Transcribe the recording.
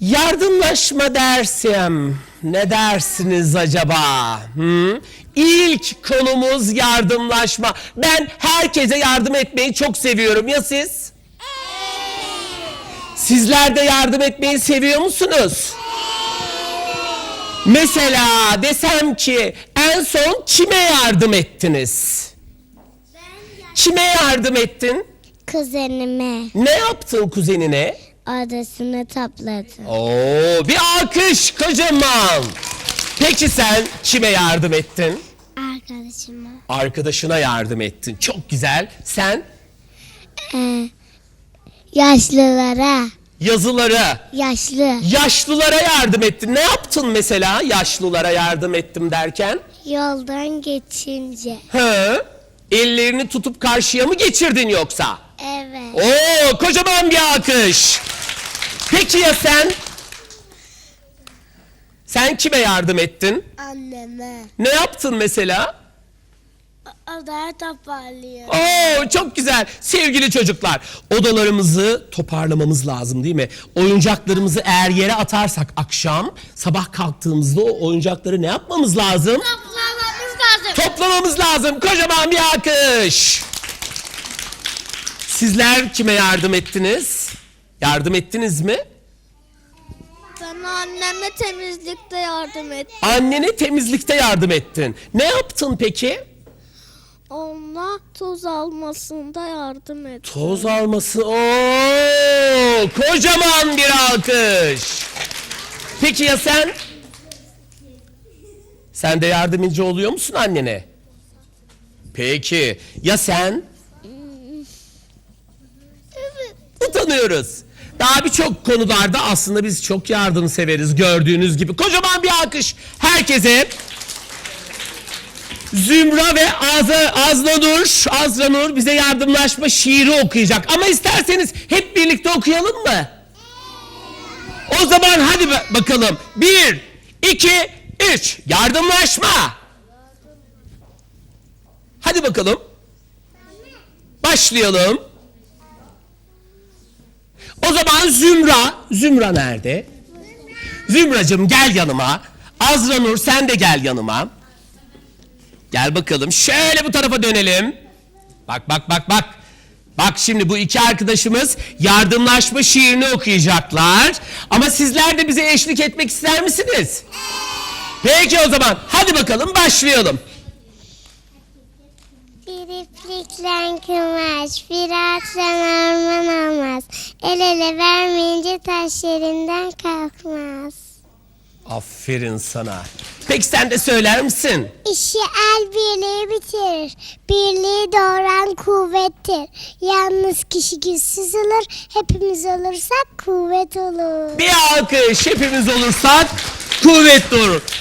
Yardımlaşma dersem ne dersiniz acaba? Hı? İlk konumuz yardımlaşma. Ben herkese yardım etmeyi çok seviyorum. Ya siz? Sizler de yardım etmeyi seviyor musunuz? Mesela desem ki en son kime yardım ettiniz? Kime yardım ettin? Kuzenime Ne yaptın kuzenine? Odasını topladım. Oo, bir alkış kocaman. Peki sen kime yardım ettin? Arkadaşıma. Arkadaşına yardım ettin. Çok güzel. Sen Ee, yaşlılara. yazıları, Yaşlı. yaşlılara yardım ettin. Ne yaptın mesela yaşlılara yardım ettim derken? Yoldan geçince. Hı? Ellerini tutup karşıya mı geçirdin yoksa? Evet. Oo, kocaman bir alkış. Peki ya sen? Sen kime yardım ettin? Anneme. Ne yaptın mesela? Odaya toparlıyor. Oo çok güzel. Sevgili çocuklar, odalarımızı toparlamamız lazım değil mi? Oyuncaklarımızı eğer yere atarsak akşam, sabah kalktığımızda o oyuncakları ne yapmamız lazım? Toplamamız lazım. Toplamamız lazım. Kocaman bir alkış. Sizler kime yardım ettiniz? Yardım ettiniz mi? Ben anneme temizlikte yardım ettim. Annene temizlikte yardım ettin. Ne yaptın peki? Ona toz almasında yardım ettim. Toz alması. Oo! Kocaman bir alkış. Peki ya sen? Sen de yardımcı oluyor musun annene? Peki. Ya sen? Evet. Utanıyoruz. Daha birçok konularda aslında biz çok yardımseveriz gördüğünüz gibi. Kocaman bir alkış herkese. Zümra ve Azra, Azra Nur, Azra Nur bize yardımlaşma şiiri okuyacak. Ama isterseniz hep birlikte okuyalım mı? O zaman hadi ba- bakalım. Bir, iki, üç. Yardımlaşma. Hadi bakalım. Başlayalım. O zaman Zümra, Zümra nerede? Zümracığım gel yanıma. Azra Nur sen de gel yanıma. Gel bakalım. Şöyle bu tarafa dönelim. Bak bak bak bak. Bak şimdi bu iki arkadaşımız yardımlaşma şiirini okuyacaklar. Ama sizler de bize eşlik etmek ister misiniz? Peki o zaman hadi bakalım başlayalım. Kımaç, bir ağaçtan orman olmaz. El ele vermeyince taş yerinden kalkmaz. Aferin sana. Peki sen de söyler misin? İşi el birliği bitirir. Birliği doğuran kuvvettir. Yalnız kişi güçsüz olur. Hepimiz olursak kuvvet olur. Bir alkış hepimiz olursak kuvvetli olur.